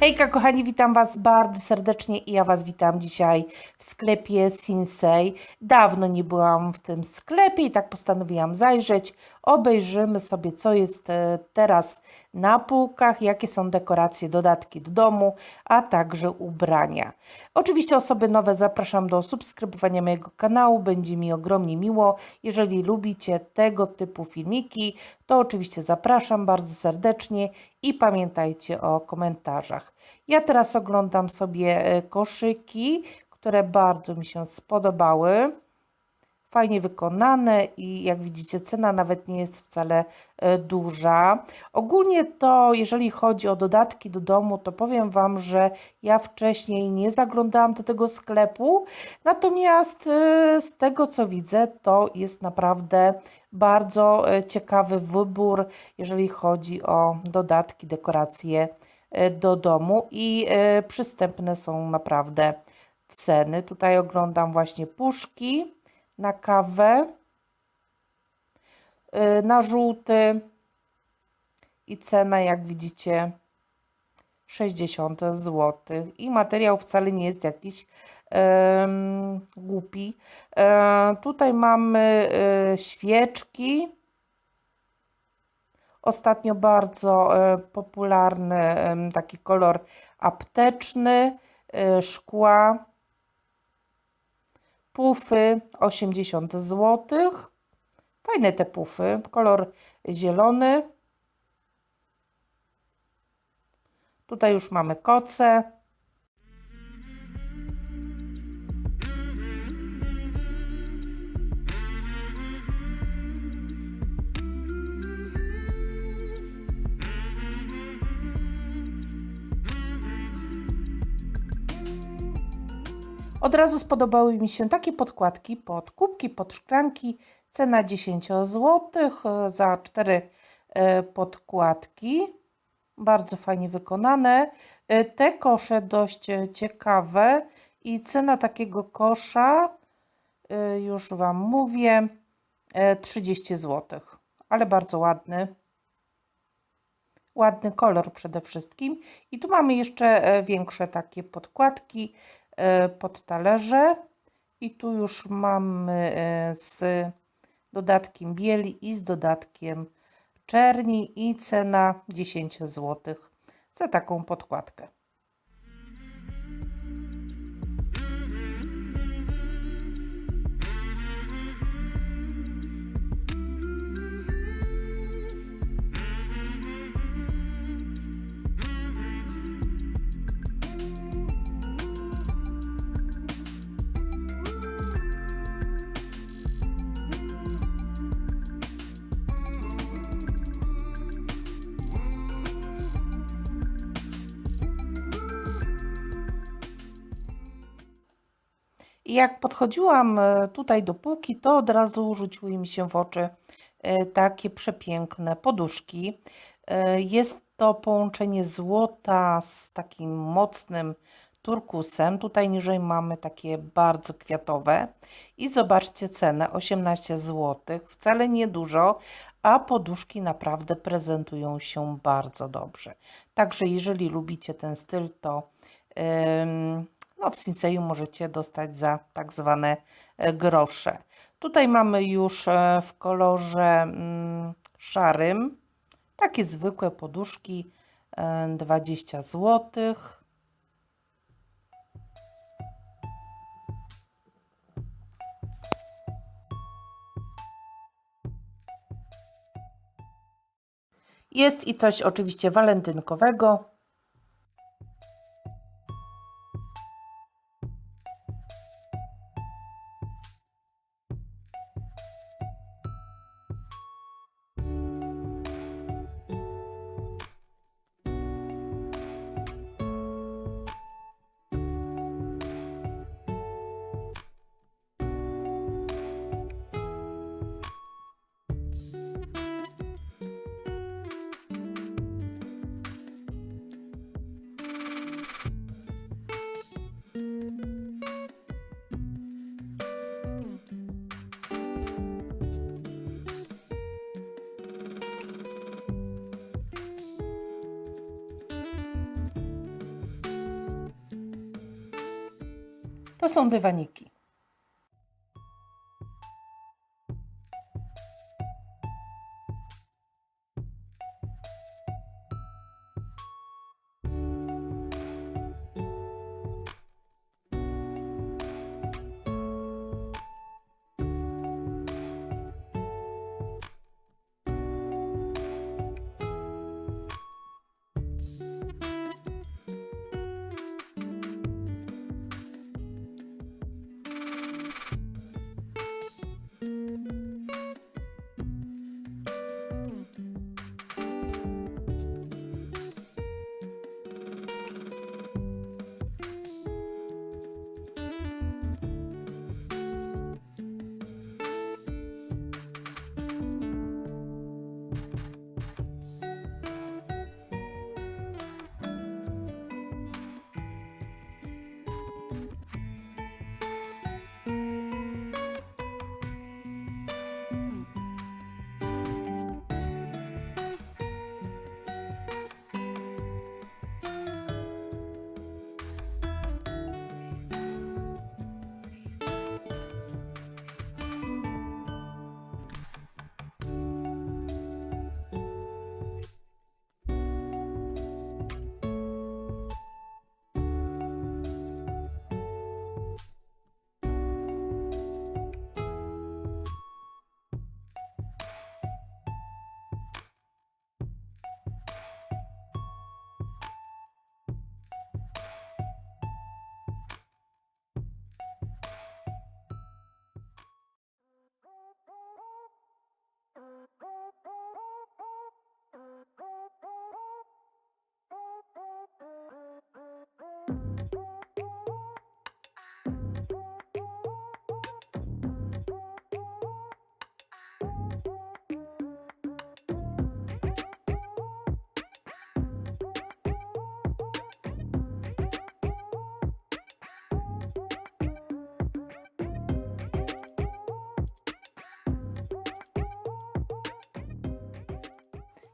Hejka kochani, witam Was bardzo serdecznie i ja Was witam dzisiaj w sklepie Sinsei. Dawno nie byłam w tym sklepie i tak postanowiłam zajrzeć. Obejrzymy sobie co jest e, teraz na półkach, jakie są dekoracje, dodatki do domu, a także ubrania. Oczywiście osoby nowe zapraszam do subskrybowania mojego kanału, będzie mi ogromnie miło. Jeżeli lubicie tego typu filmiki, to oczywiście zapraszam bardzo serdecznie i pamiętajcie o komentarzach. Ja teraz oglądam sobie e, koszyki, które bardzo mi się spodobały. Fajnie wykonane i jak widzicie, cena nawet nie jest wcale e, duża. Ogólnie to, jeżeli chodzi o dodatki do domu, to powiem Wam, że ja wcześniej nie zaglądałam do tego sklepu. Natomiast e, z tego co widzę, to jest naprawdę bardzo e, ciekawy wybór, jeżeli chodzi o dodatki, dekoracje do domu i przystępne są naprawdę ceny. Tutaj oglądam właśnie puszki na kawę, y, na żółty i cena jak widzicie 60 zł. I materiał wcale nie jest jakiś głupi. E, tutaj mamy e, świeczki. Ostatnio bardzo e, popularny taki kolor apteczny, szkła Pufy 80 zł. Fajne te pufy, kolor zielony. Tutaj już mamy koce. Od razu spodobały mi się takie podkładki pod kubki, pod szklanki. Cena 10 zł e, za 4 e, podkładki. Bardzo fajnie wykonane. E, te kosze dość ciekawe i cena takiego kosza, już Wam mówię, 30 zł. Ale bardzo ładny. Ładny kolor przede wszystkim. I tu mamy jeszcze większe takie podkładki pod talerze i tu już mamy e, z dodatkiem bieli i z dodatkiem czerni i cena 10 zł za taką podkładkę. I jak podchodziłam e, tutaj do półki, to od razu rzuciły mi się w oczy e, takie przepiękne poduszki. E, jest to połączenie złota z takim mocnym turkusem. Tutaj niżej mamy takie bardzo kwiatowe. I zobaczcie cenę, 18 zł. Wcale nie dużo, a poduszki naprawdę prezentują się bardzo dobrze. Także jeżeli lubicie ten styl, to... Yy, no w Sinseju możecie dostać za tak zwane e, grosze. Tutaj mamy już e, w kolorze mm, szarym takie zwykłe poduszki 20 e, zł. Jest i coś oczywiście walentynkowego. To są dywaniki. Thank you.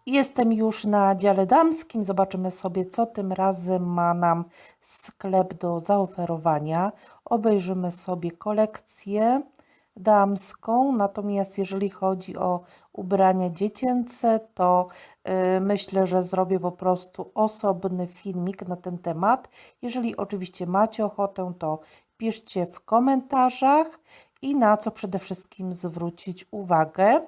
Jestem już na dziale damskim. Zobaczymy sobie, co tym razem ma nam sklep do zaoferowania. Obejrzymy sobie kolekcję damską. Natomiast jeżeli chodzi o ubrania dziecięce, to y, myślę, że zrobię po prostu osobny filmik na ten temat. Jeżeli oczywiście macie ochotę, to piszcie w komentarzach i na co przede wszystkim zwrócić uwagę.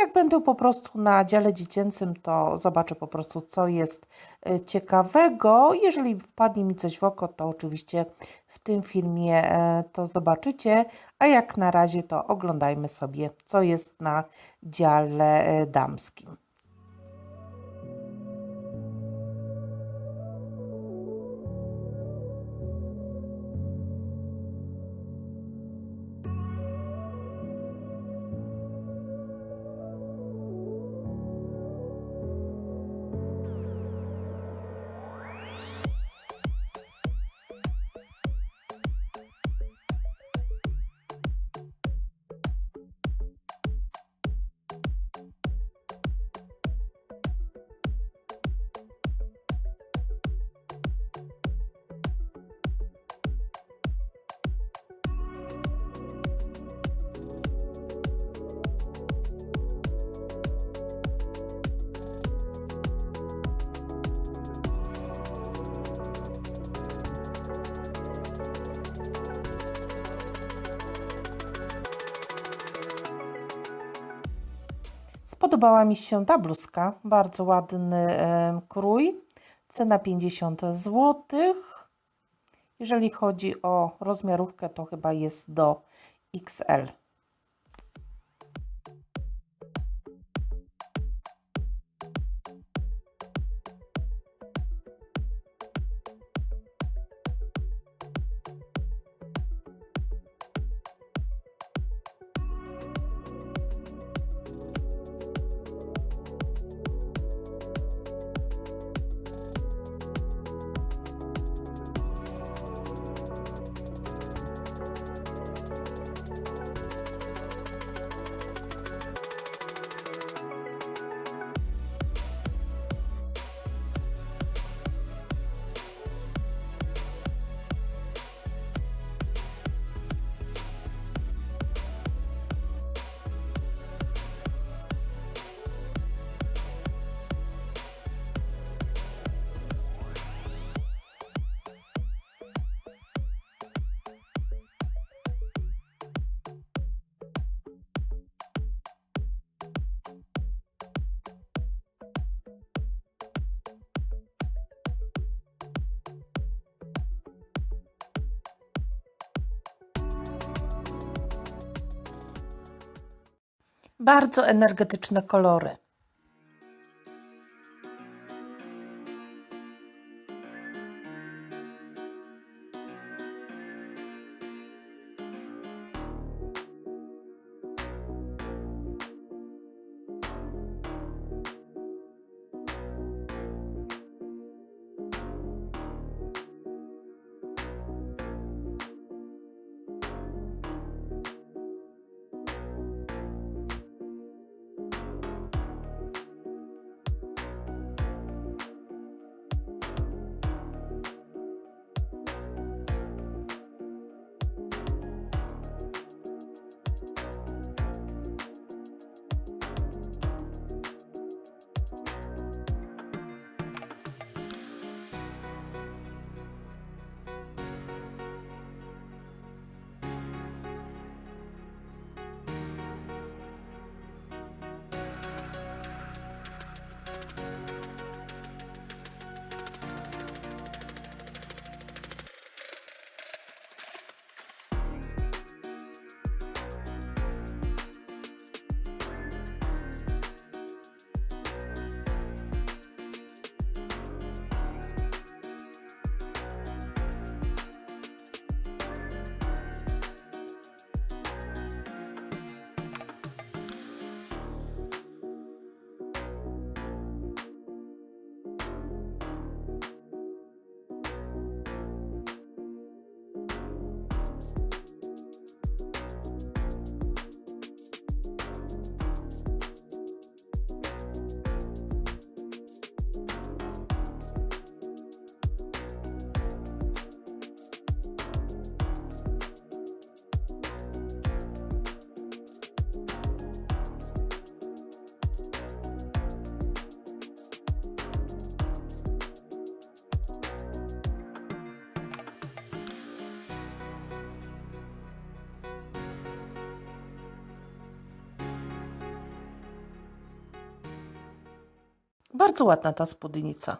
Jak będę po prostu na dziale dziecięcym, to zobaczę po prostu, co jest e, ciekawego. Jeżeli wpadnie mi coś w oko, to oczywiście w tym filmie e, to zobaczycie. A jak na razie, to oglądajmy sobie, co jest na dziale e, damskim. Spodobała mi się ta bluzka, bardzo ładny krój, cena 50 zł. Jeżeli chodzi o rozmiarówkę, to chyba jest do XL. Bardzo energetyczne kolory. Bardzo ładna ta spódnica.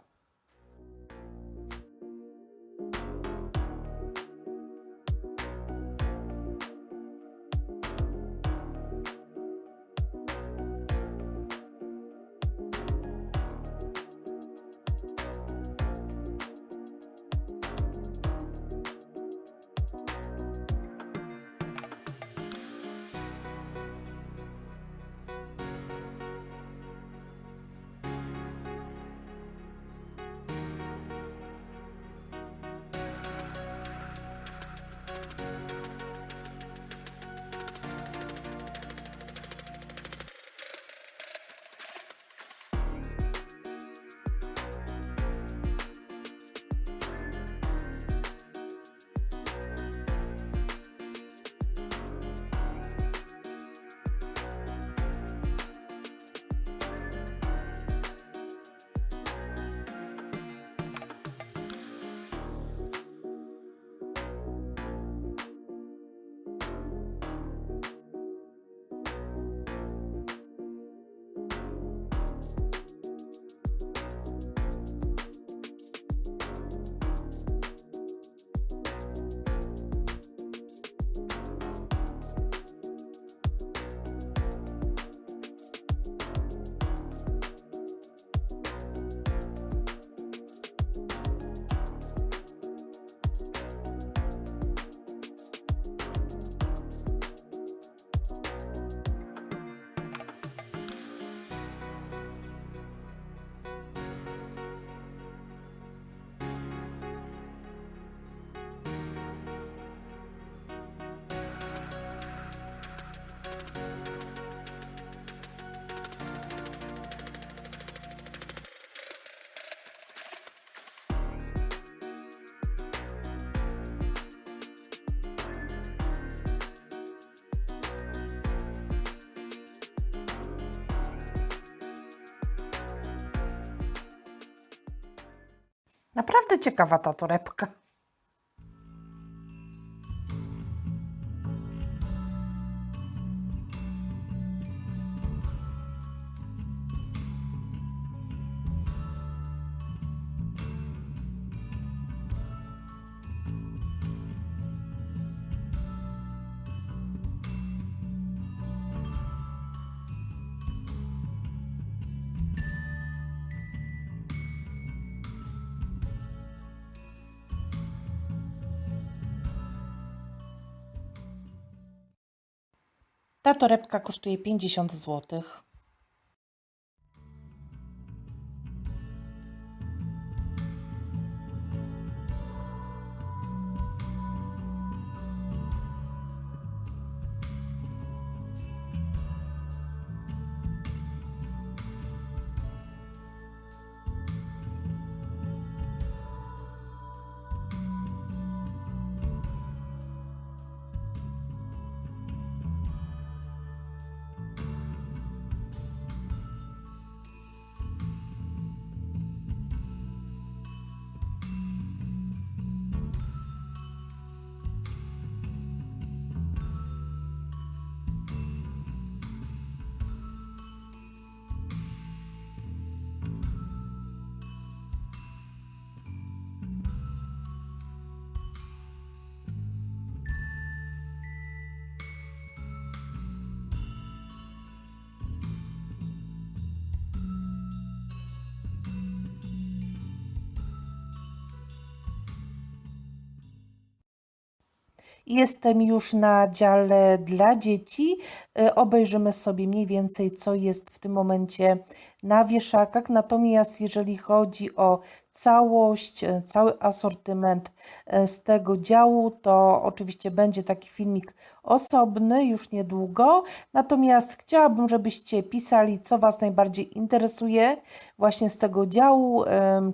Naprawdę ciekawa ta torebka. Ta torebka kosztuje 50 zł. Jestem już na dziale dla dzieci. E, Obejrzymy sobie mniej więcej, co jest w tym momencie na wieszakach. Natomiast jeżeli chodzi o całość, e, cały asortyment e, z tego działu, to oczywiście będzie taki filmik osobny już niedługo. Natomiast chciałabym, żebyście pisali, co Was najbardziej interesuje właśnie z tego działu,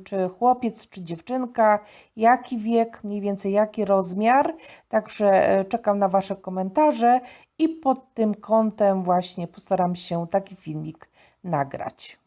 czy chłopiec, czy dziewczynka, jaki wiek, mniej więcej jaki rozmiar. Także e, czekam na Wasze komentarze i pod tym kątem właśnie postaram się taki filmik nagrać.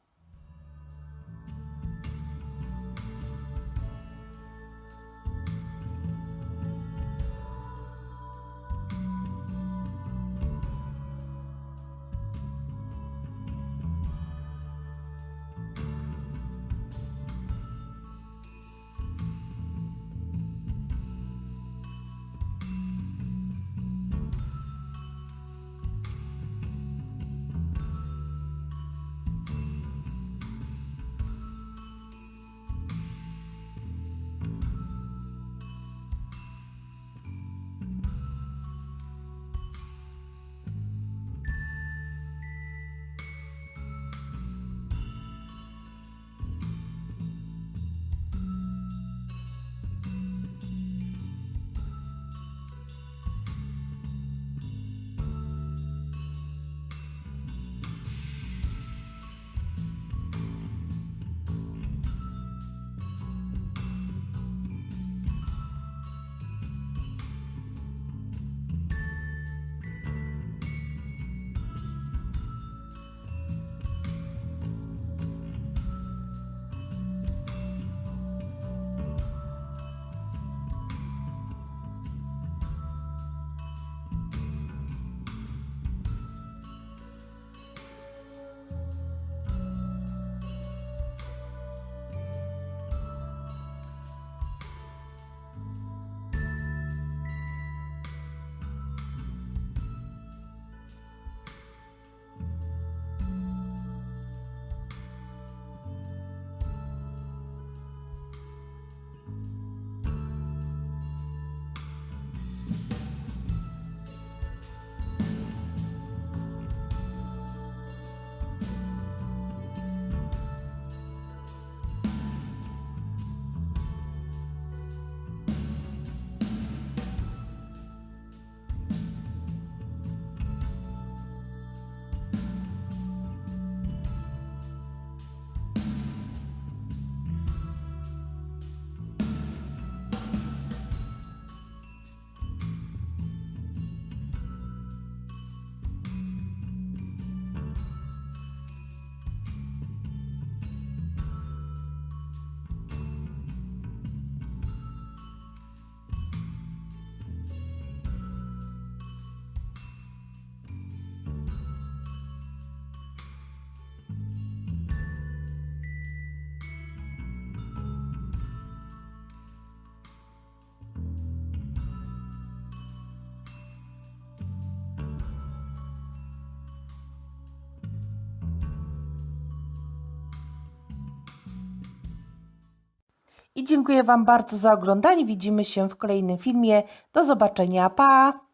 I dziękuję Wam bardzo za oglądanie. Widzimy się w kolejnym filmie. Do zobaczenia. Pa!